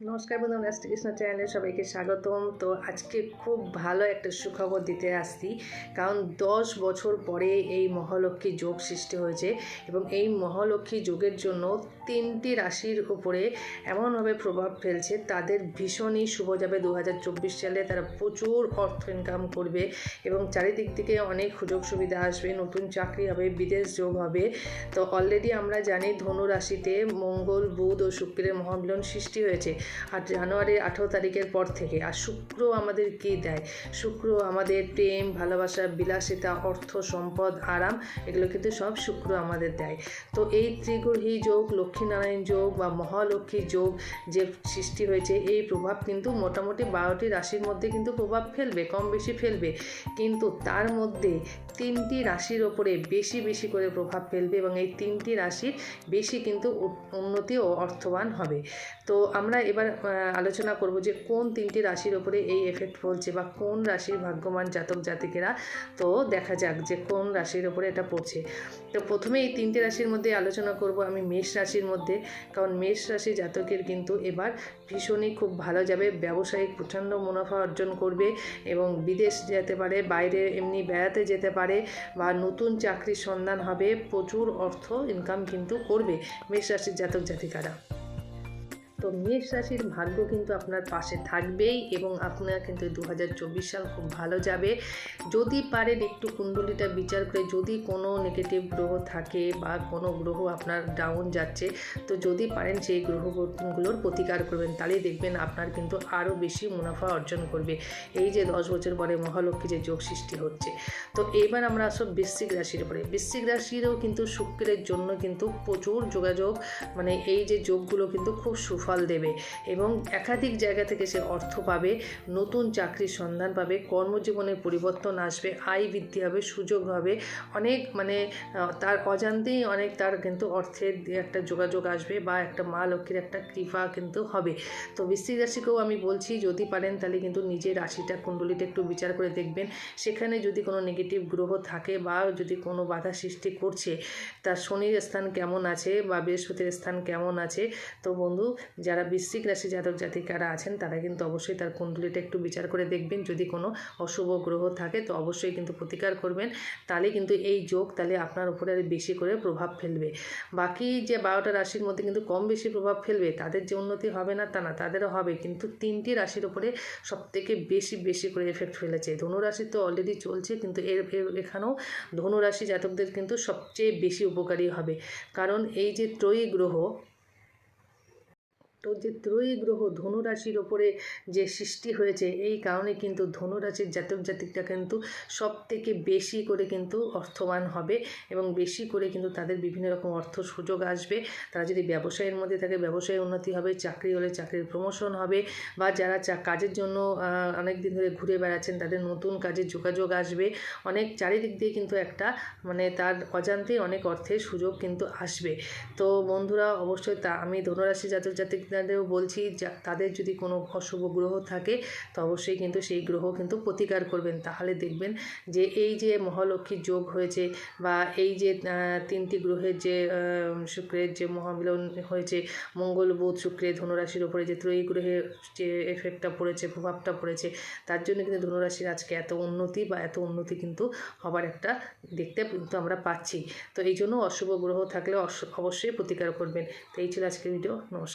নমস্কার বন্ধু রাষ্ট্রকৃষ্ণ চ্যানেলে সবাইকে স্বাগতম। তো আজকে খুব ভালো একটা সুখবর দিতে আসছি, কারণ দশ বছর পরে এই মহালক্ষ্মী যোগ সৃষ্টি হয়েছে এবং এই মহালক্ষ্মী যোগের জন্য তিনটি রাশির উপরে এমনভাবে প্রভাব ফেলছে, তাদের ভীষণই শুভ যাবে দু হাজার চব্বিশ সালে। তারা প্রচুর অর্থ ইনকাম করবে এবং চারিদিক থেকে অনেক সুযোগ সুবিধা আসবে, নতুন চাকরি হবে, বিদেশ যোগ হবে। তো অলরেডি আমরা জানি ধনু রাশিতে মঙ্গল, বুধ ও শুক্রের মহামিলন সৃষ্টি হয়েছে। আর জানুয়ারির আঠেরো তারিখের পর থেকে। আর শুক্র আমাদের কী দেয়? শুক্র আমাদের প্রেম, ভালোবাসা, বিলাসিতা, অর্থ, সম্পদ, আরাম, এগুলো কিন্তু সব শুক্র আমাদের দেয়। তো এই ত্রিগ্রহী যোগ, লক্ষ্মীনারায়ণ যোগ বা মহালক্ষ্মী যোগ যে সৃষ্টি হয়েছে, এই প্রভাব কিন্তু মোটামুটি বারোটি রাশির মধ্যে কিন্তু প্রভাব ফেলবে, কম বেশি ফেলবে। কিন্তু তার মধ্যে তিনটি রাশির ওপরে বেশি বেশি করে প্রভাব ফেলবে এবং এই তিনটি রাশির বেশি কিন্তু উন্নতি ও অর্থবান হবে। তো আমরা এবার আলোচনা করব যে কোন তিনটি রাশির ওপরে এই এফেক্ট পড়ছে বা কোন রাশির ভাগ্যবান জাতক জাতিকেরা। তো দেখা যাক যে কোন রাশির ওপরে এটা পড়ছে। তো প্রথমে এই তিনটে রাশির মধ্যে আলোচনা করব আমি মেষ রাশির মধ্যে। কারণ মেষ রাশি জাতকের কিন্তু এবার ভীষণই খুব ভালো যাবে, ব্যবসায়িক প্রচণ্ড মুনাফা অর্জন করবে এবং বিদেশ যেতে পারে, বাইরে এমনি বেড়াতে যেতে পারে বা নতুন চাকরির সন্ধান হবে, প্রচুর অর্থ ইনকাম কিন্তু করবে মেষ রাশির জাতক জাতিকারা। তো মেষ রাশির ভাগ্য কিন্তু আপনার পাশে থাকবেই এবং আপনার কিন্তু দু হাজার চব্বিশ সাল খুব ভালো যাবে। যদি পারেন একটু কুণ্ডলিটা বিচার করে, যদি কোনো নেগেটিভ গ্রহ থাকে বা কোনো গ্রহ আপনার ডাউন যাচ্ছে, তো যদি পারেন সেই গ্রহগুলোর প্রতিকার করবেন, তাহলেই দেখবেন আপনার কিন্তু আরও বেশি মুনাফা অর্জন করবে। এই যে দশ বছর পরে মহালক্ষ্মী যে যোগ সৃষ্টি হচ্ছে। তো এবার আমরা আসব বৃশ্চিক রাশির পরে বৃশ্চিক রাশিরও কিন্তু শুক্রের জন্য কিন্তু প্রচুর যোগাযোগ মানে এই যে যোগগুলো কিন্তু খুব সুফল দেবে এবং একাধিক জায়গা থেকে সে অর্থ পাবে, নতুন চাকরির সন্ধান পাবে, কর্মজীবনের পরিবর্তন আসবে, আয় বৃদ্ধি হবে, সুযোগ হবে, অনেক মানে তার অজান্তেই অনেক তার কিন্তু অর্থের একটা যোগাযোগ আসবে বা একটা মা লক্ষ্মীর একটা কৃপা কিন্তু হবে। তো বৃশ্চিক রাশিকেও আমি বলছি, যদি পারেন তাহলে কিন্তু নিজের রাশিটা কুণ্ডলিটা একটু বিচার করে দেখবেন। সেখানে যদি কোনো নেগেটিভ গ্রহ থাকে বা যদি কোনো বাধা সৃষ্টি করছে তার শনির স্থান কেমন আছে বা বৃহস্পতির স্থান কেমন আছে, তো বন্ধু যারা বৃশ্চিক রাশি জাতক জাতিকারা আছেন, তারা কিন্তু অবশ্যই তার কুণ্ডলিটা একটু বিচার করে দেখবেন। যদি কোনো অশুভ গ্রহ থাকে, তো অবশ্যই কিন্তু প্রতিকার করবেন। তাহলে কিন্তু এই যোগ তাহলে আপনার উপরে আর বেশি করে প্রভাব ফেলবে। বাকি যে বারোটা রাশির মধ্যে কিন্তু কম বেশি প্রভাব ফেলবে, তাদের যে উন্নতি হবে না, তা না, তাদেরও হবে। কিন্তু তিনটি রাশির উপরে সব থেকে বেশি বেশি করে এফেক্ট ফেলেছে। ধনুরাশি তো অলরেডি চলছে, কিন্তু এর, এখানেও ধনুরাশি জাতকদের কিন্তু সবচেয়ে বেশি উপকারী হবে। কারণ এই যে ত্রয়ী গ্রহ যে ত্রয়ী গ্রহ ধনুরাশির ওপরে যে সৃষ্টি হয়েছে, এই কারণে কিন্তু ধনুরাশির জাতক জাতিকটা কিন্তু সব থেকে বেশি করে কিন্তু অর্থবান হবে এবং বেশি করে কিন্তু তাদের বিভিন্ন রকম অর্থ সুযোগ আসবে। তারা যদি ব্যবসায়ের মধ্যে থাকে, ব্যবসায় উন্নতি হবে, চাকরি হলে চাকরির প্রমোশন হবে বা যারা চা, কাজের জন্য অনেক দিন ধরে ঘুরে বেড়াচ্ছেন, তাদের নতুন কাজের যোগাযোগ আসবে। অনেক চারিদিক দিয়ে কিন্তু একটা মানে তার অজান্তেই অনেক অর্থের সুযোগ কিন্তু আসবে। তো বন্ধুরা, অবশ্যই তা, আমি ধনুরাশি জাতক জাতিকদেরও বলছি তাদের যদি কোনো অশুভ গ্রহ থাকে, তো অবশ্যই কিন্তু সেই গ্রহ কিন্তু প্রতিকার করবেন। তাহলে দেখবেন যে এই যে মহালক্ষ্মীর যোগ হয়েছে বা এই যে তিনটি গ্রহের যে শুক্রের যে মহামিলন হয়েছে, মঙ্গল, বুধ, শুক্রের ধনুরাশির ওপরে যে ত্রয়ী গ্রহের যে এফেক্টটা পড়েছে, প্রভাবটা পড়েছে, তার জন্য কিন্তু ধনুরাশির আজকে এত উন্নতি বা এত উন্নতি কিন্তু হবার একটা দেখতে কিন্তু আমরা পাচ্ছি। তো এই জন্য অশুভ গ্রহ থাকলে অবশ্যই প্রতিকার করবেন। তো এই ছিল আজকের ভিডিও নমস্কার।